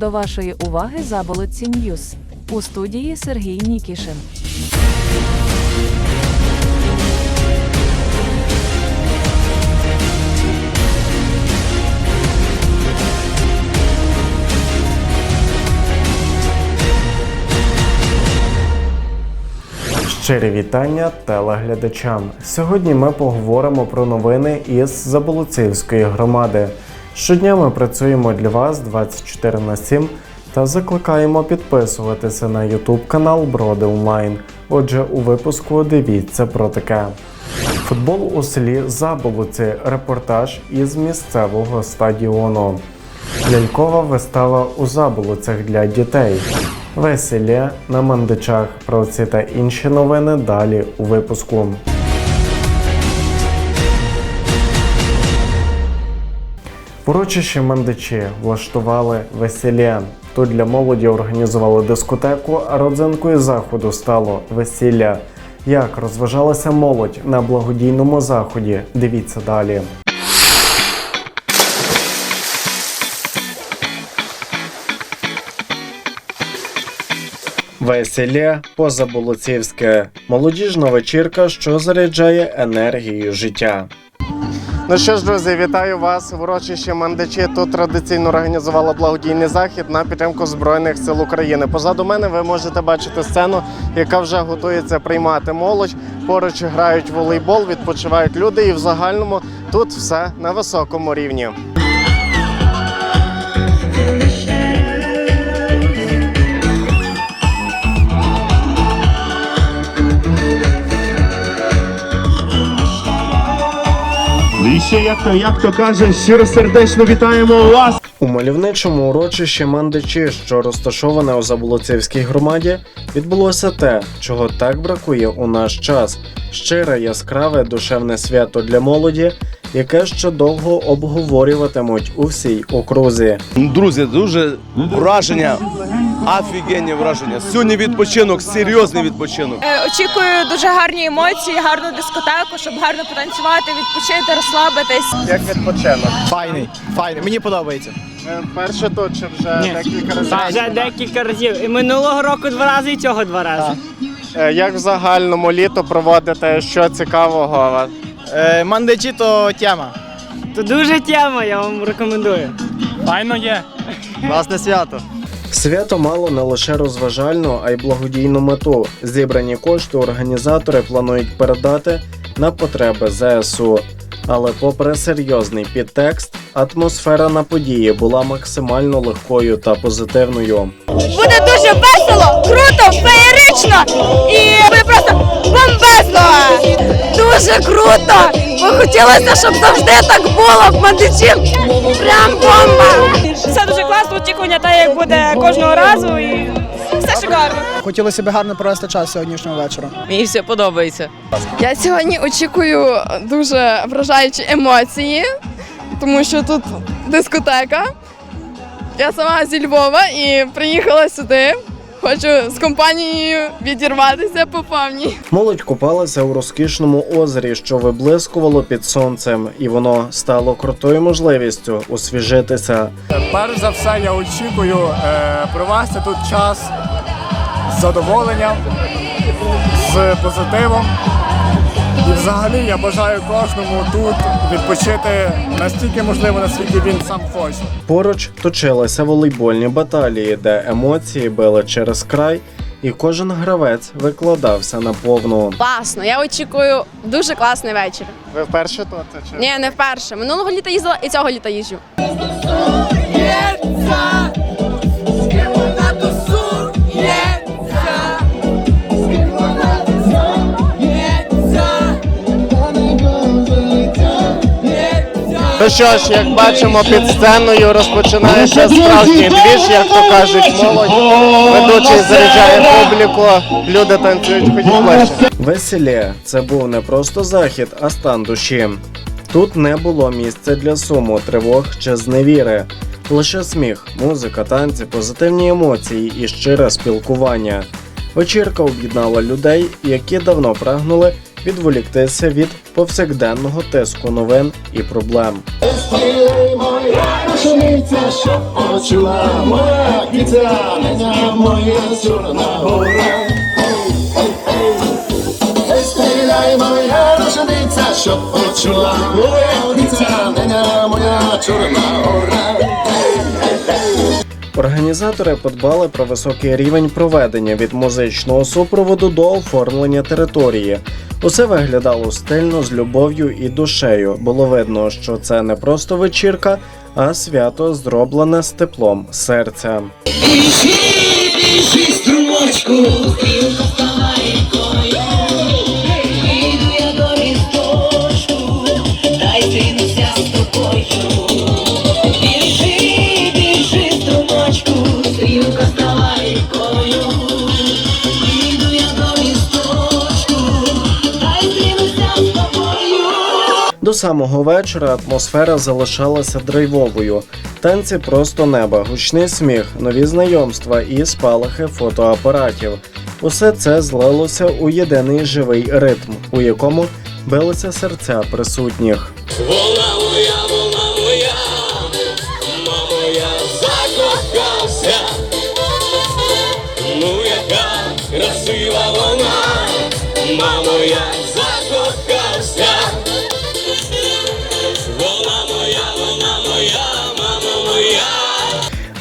До вашої уваги заболотці Ньюс. У студії Сергій Нікішин. Щирі вітання телеглядачам. Сьогодні ми поговоримо про новини із Заболоцівської громади. Щодня ми працюємо для вас 24 на 7 та закликаємо підписуватися на YouTube канал Броди Онлайн. Отже, у випуску дивіться про таке. Футбол у селі Заболоці. Репортаж із місцевого стадіону. Лялькова вистава у Заболоцях для дітей. Весілля на мандичах. Про ці та інші новини далі у випуску. В урочищі мандичі влаштували весілля. Тут для молоді організували дискотеку, а родзинкою заходу стало весілля. Як розважалася молодь на благодійному заході? Дивіться далі. Весілля позаболоцівське. Молодіжна вечірка, що заряджає енергією життя. Ну що ж, друзі, вітаю вас в урочищі Мандачі. Тут традиційно організувала благодійний захід на підтримку Збройних сил України. Позаду мене ви можете бачити сцену, яка вже готується приймати молодь. Поруч грають волейбол, відпочивають люди, і в загальному тут все на високому рівні. Ще, як то, як то каже, щиро сердечно вітаємо вас. У мальовничому урочищі Мандичі, що розташоване у Заболоцівській громаді, відбулося те, чого так бракує у наш час: щире, яскраве, душевне свято для молоді, яке ще довго обговорюватимуть у всій окрузі. Друзі, дуже враження, офігенні враження. Сьогодні відпочинок, серйозний відпочинок. Е, Очікую дуже гарні емоції, гарну дискотеку, щоб гарно потанцювати, відпочити, розслабитись. Як відпочинок? Файний, файний, мені подобається. Перше тут чи вже декілька разів. Так, вже декілька разів. І минулого року два рази, і цього два рази. Е, Як в загальному літо проводите? Що цікавого у вас? Е, мандичі то тема. То дуже тема, я вам рекомендую. Файно є. Власне свято. Свято мало не лише розважальну, а й благодійну мету. Зібрані кошти організатори планують передати на потреби ЗСУ. Але, попри серйозний підтекст, атмосфера на події була максимально легкою та позитивною. Буде дуже весело, круто, феєрично і буде просто бомбезно! Дуже круто! Бо хотілося, щоб завжди так було в Мандичі. Прям бомба! Все дуже класно, очікування те, як буде кожного разу і все шикарно. Хотілося б гарно провести час сьогоднішнього вечора. Мені все подобається. Я сьогодні очікую дуже вражаючі емоції, тому що тут дискотека. Я сама зі Львова і приїхала сюди. Хочу з компанією відірватися по повній. Молодь купалася у розкішному озері, що виблискувало під сонцем, і воно стало крутою можливістю освіжитися. Перш за все, я очікую е, провести тут час з задоволенням, з позитивом. І взагалі я бажаю кожному тут відпочити настільки можливо, наскільки він сам хоче. Поруч точилися волейбольні баталії, де емоції били через край, і кожен гравець викладався на повну. Класно, я очікую дуже класний вечір. Ви вперше тут? Чи? Ні, не вперше. Минулого літа їздила і цього літа їжджу. Ну що ж, як бачимо, під сценою розпочинається справжній двіж, як то кажуть, молодь. Ведучий заряджає публіку, люди танцюють, ходять ближче. Весілля це був не просто захід, а стан душі. Тут не було місця для суму, тривог чи зневіри. Лише сміх, музика, танці, позитивні емоції і щире спілкування. Вечірка об'єднала людей, які давно прагнули відволіктися від повсякденного тиску новин і проблем. Моя рушниця, що почула моя кіця, неня моя чорна гора. Організатори подбали про високий рівень проведення від музичного супроводу до оформлення території. Усе виглядало стильно з любов'ю і душею. Було видно, що це не просто вечірка, а свято зроблене з теплом серця. До самого вечора атмосфера залишалася драйвовою. Танці просто неба, гучний сміх, нові знайомства і спалахи фотоапаратів. Усе це злилося у єдиний живий ритм, у якому билися серця присутніх.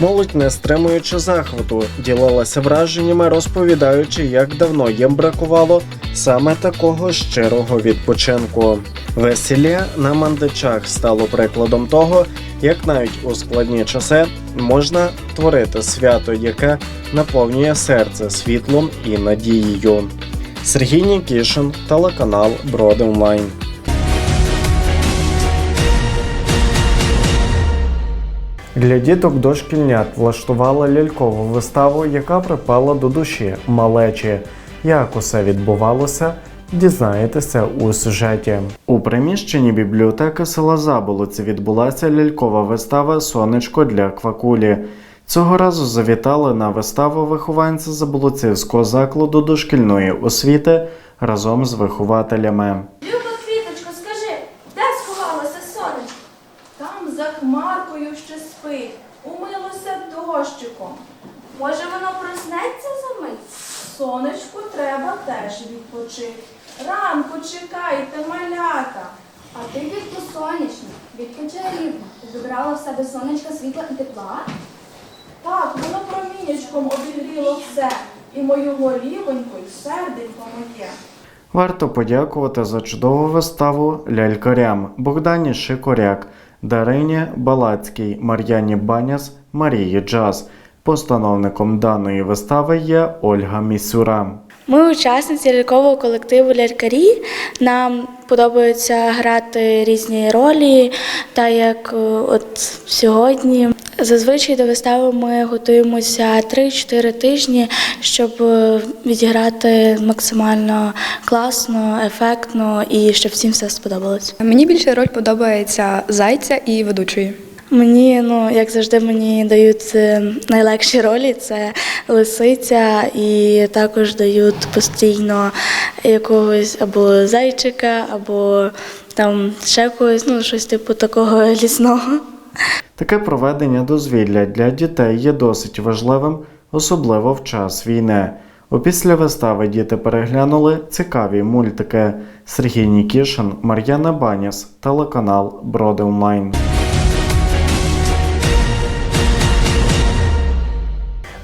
Молодь, не стримуючи захвату, ділилася враженнями, розповідаючи, як давно їм бракувало саме такого щирого відпочинку. Весілля на мандичах стало прикладом того, як навіть у складні часи можна творити свято, яке наповнює серце світлом і надією. Сергій Нікішин, телеканал Броди Для діток дошкільнят влаштували лялькову виставу, яка припала до душі малечі. Як усе відбувалося, дізнаєтеся у сюжеті. У приміщенні бібліотеки села Заболоці відбулася лялькова вистава Сонечко для квакулі. Цього разу завітали на виставу вихованці Заболоцівського закладу дошкільної освіти разом з вихователями. Може, воно проснеться за мить? Сонечку треба теж відпочити. Ранку чекайте, малята. А ти квітко сонячна, відпочи рівно. Забрала в себе сонечка світла і тепла? Так, воно промінячком обігріло все, і мою голівоньку, і серденько моє. Варто подякувати за чудову виставу лялькарям Богдані Шикоряк, Дарині Балацькій, Мар'яні Баняс, Марії Джаз. Постановником даної вистави є Ольга Місюра. Ми учасниці лялькового колективу Лялькарі. Нам подобається грати різні ролі, та як е, от сьогодні. Зазвичай до вистави ми готуємося 3-4 тижні, щоб е, відіграти максимально класно, ефектно і щоб всім все сподобалось. Мені більше роль подобається зайця і ведучої. Мені, ну як завжди, мені дають е, найлегші ролі це лисиця, і також дають постійно якогось або зайчика, або там ще когось, ну щось типу такого лісного. Таке проведення дозвілля для дітей є досить важливим, особливо в час війни. Опісля вистави діти переглянули цікаві мультики Сергій Нікішин, Мар'яна Баняс, телеканал Броди Онлайн.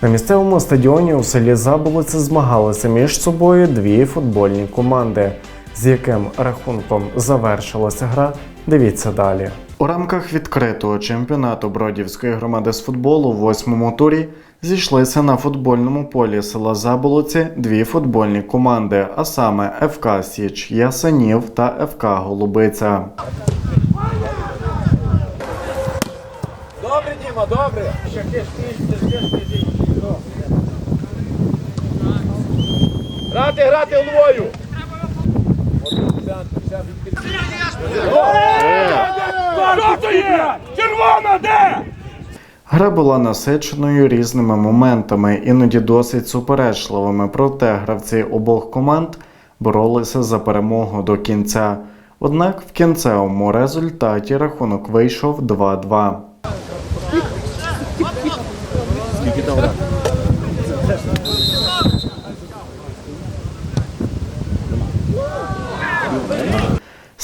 На місцевому стадіоні у селі Заболоці змагалися між собою дві футбольні команди. З яким рахунком завершилася гра, дивіться далі. У рамках відкритого чемпіонату Бродівської громади з футболу в восьмому турі зійшлися на футбольному полі села Заболоці дві футбольні команди, а саме ФК Січ Ясенів та ФК Голубиця. Добре, Діма, добре. Грати, грати головою. Червона, де? Гра була насиченою різними моментами, іноді досить суперечливими, проте гравці обох команд боролися за перемогу до кінця. Однак в кінцевому результаті рахунок вийшов 2-2.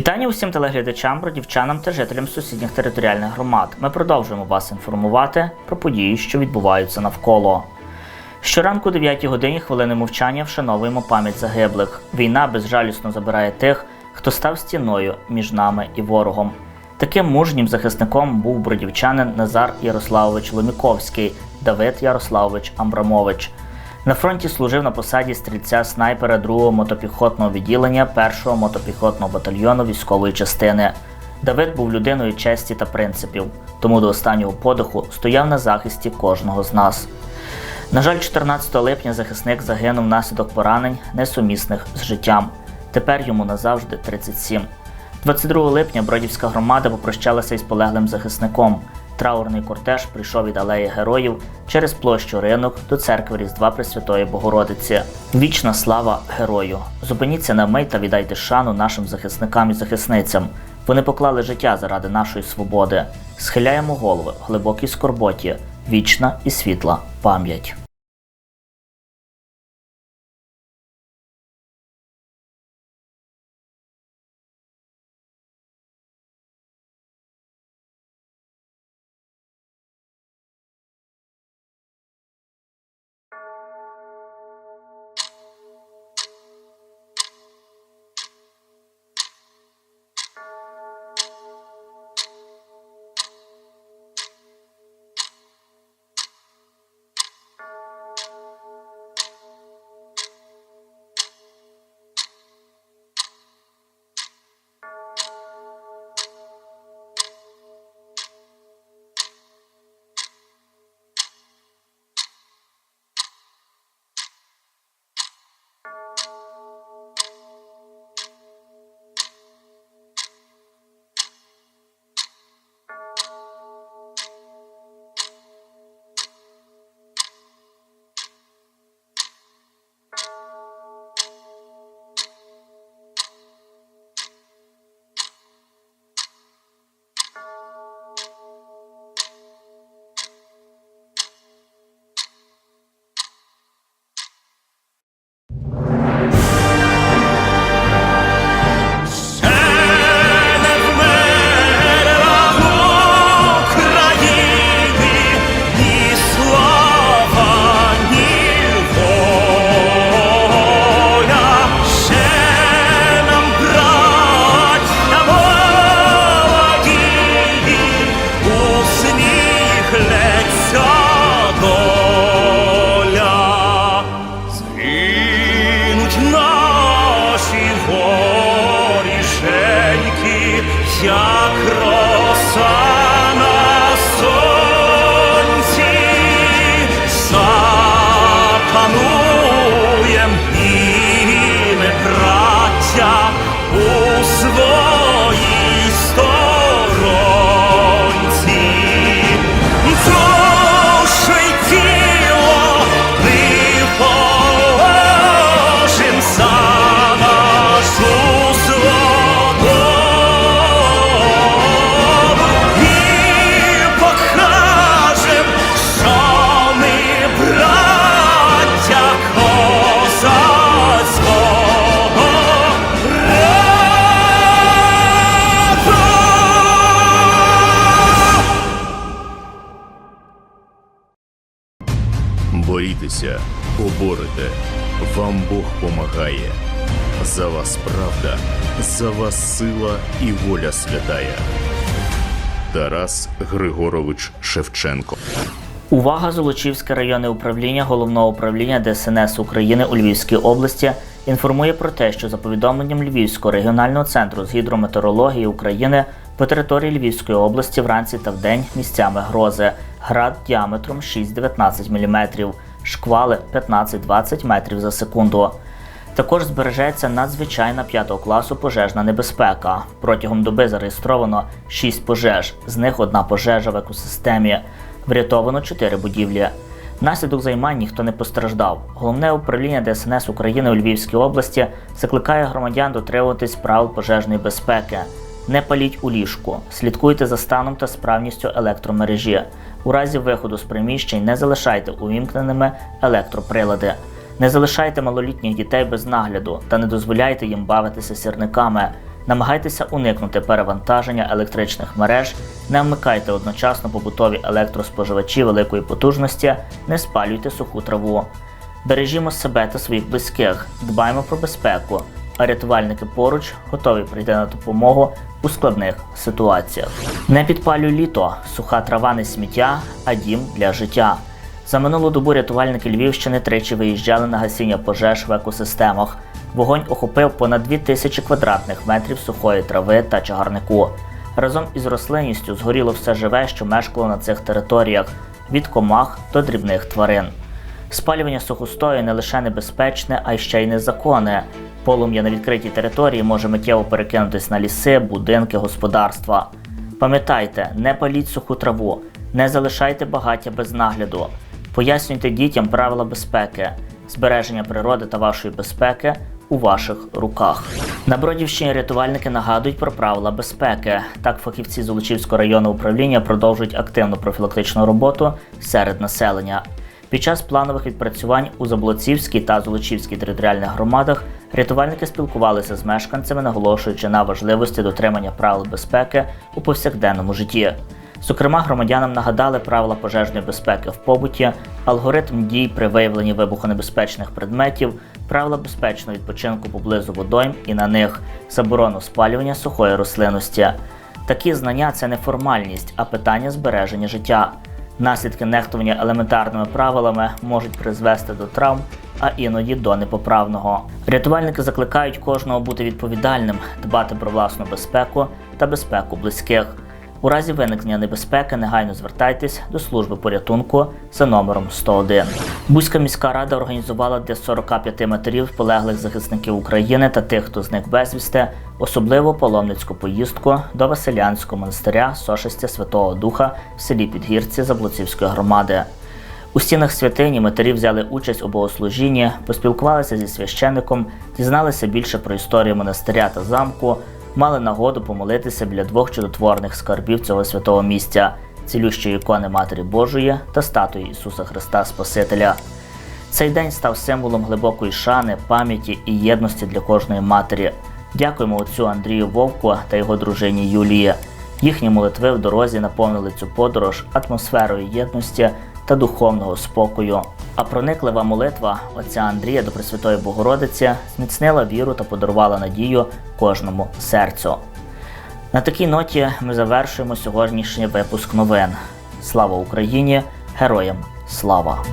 Вітання усім телеглядачам, бродівчанам та жителям сусідніх територіальних громад. Ми продовжуємо вас інформувати про події, що відбуваються навколо. Щоранку о 9 годині хвилини мовчання вшановуємо пам'ять загиблих. Війна безжалісно забирає тих, хто став стіною між нами і ворогом. Таким мужнім захисником був бродівчанин Назар Ярославович Ломіковський, Давид Ярославович Амбрамович. На фронті служив на посаді стрільця снайпера 2-го мотопіхотного відділення 1-го мотопіхотного батальйону військової частини. Давид був людиною честі та принципів, тому до останнього подиху стояв на захисті кожного з нас. На жаль, 14 липня захисник загинув внаслідок поранень, несумісних з життям. Тепер йому назавжди 37. 22 липня Бродівська громада попрощалася із полеглим захисником. Траурний кортеж прийшов від алеї героїв через площу ринок до церкви Різдва Пресвятої Богородиці. Вічна слава герою! Зупиніться на мить та віддайте шану нашим захисникам і захисницям. Вони поклали життя заради нашої свободи. Схиляємо голови в глибокій скорботі, вічна і світла пам'ять. Борітеся, поборете. Вам Бог помагає. За вас правда, за вас сила і воля святая. Тарас Григорович Шевченко. Увага! Золочівське районне управління головного управління ДСНС України у Львівській області інформує про те, що за повідомленням Львівського регіонального центру з гідрометеорології України по території Львівської області вранці та вдень місцями грози, град діаметром 6-19 мм, шквали 15-20 метрів за секунду. Також збережеться надзвичайна 5 класу пожежна небезпека. Протягом доби зареєстровано 6 пожеж, з них одна пожежа в екосистемі. Врятовано 4 будівлі. Внаслідок займань ніхто не постраждав. Головне управління ДСНС України у Львівській області закликає громадян дотримуватись правил пожежної безпеки. Не паліть у ліжку, слідкуйте за станом та справністю електромережі. У разі виходу з приміщень не залишайте увімкненими електроприлади. Не залишайте малолітніх дітей без нагляду та не дозволяйте їм бавитися сірниками. Намагайтеся уникнути перевантаження електричних мереж, не вмикайте одночасно побутові електроспоживачі великої потужності, не спалюйте суху траву. Бережімо себе та своїх близьких, дбаймо про безпеку, а рятувальники поруч готові прийти на допомогу у складних ситуаціях. Не підпалюй літо, суха трава не сміття, а дім для життя. За минулу добу рятувальники Львівщини тричі виїжджали на гасіння пожеж в екосистемах. Вогонь охопив понад 2000 квадратних метрів сухої трави та чагарнику. Разом із рослинністю згоріло все живе, що мешкало на цих територіях від комах до дрібних тварин. Спалювання сухостою не лише небезпечне, а й ще й незаконне. Полум'я на відкритій території може миттєво перекинутись на ліси, будинки, господарства. Пам'ятайте, не паліть суху траву, не залишайте багаття без нагляду. Пояснюйте дітям правила безпеки, збереження природи та вашої безпеки у ваших руках. На Бродівщині рятувальники нагадують про правила безпеки. Так, фахівці Золочівського районного управління продовжують активну профілактичну роботу серед населення. Під час планових відпрацювань у Заблоцівській та Золочівській територіальних громадах рятувальники спілкувалися з мешканцями, наголошуючи на важливості дотримання правил безпеки у повсякденному житті. Зокрема, громадянам нагадали правила пожежної безпеки в побуті, алгоритм дій при виявленні вибухонебезпечних предметів, правила безпечного відпочинку поблизу водойм і на них, заборону спалювання сухої рослинності. Такі знання це не формальність, а питання збереження життя. Наслідки нехтування елементарними правилами можуть призвести до травм, а іноді до непоправного. Рятувальники закликають кожного бути відповідальним, дбати про власну безпеку та безпеку близьких. У разі виникнення небезпеки негайно звертайтесь до служби порятунку за номером 101. Бузька міська рада організувала для 45 матерів полеглих захисників України та тих, хто зник безвісти, особливу паломницьку поїздку до Василянського монастиря Сошестя Святого Духа в селі Підгірці Заблоцівської громади. У стінах святині матері взяли участь у богослужінні, поспілкувалися зі священником, дізналися більше про історію монастиря та замку, мали нагоду помолитися біля двох чудотворних скарбів цього святого місця цілющої ікони Матері Божої та статуї Ісуса Христа Спасителя. Цей день став символом глибокої шани, пам'яті і єдності для кожної матері. Дякуємо отцю Андрію Вовку та його дружині Юлії. Їхні молитви в дорозі наповнили цю подорож атмосферою єдності та духовного спокою. А прониклива молитва отця Андрія до Пресвятої Богородиці зміцнила віру та подарувала надію кожному серцю. На такій ноті ми завершуємо сьогоднішній випуск новин. Слава Україні! Героям слава!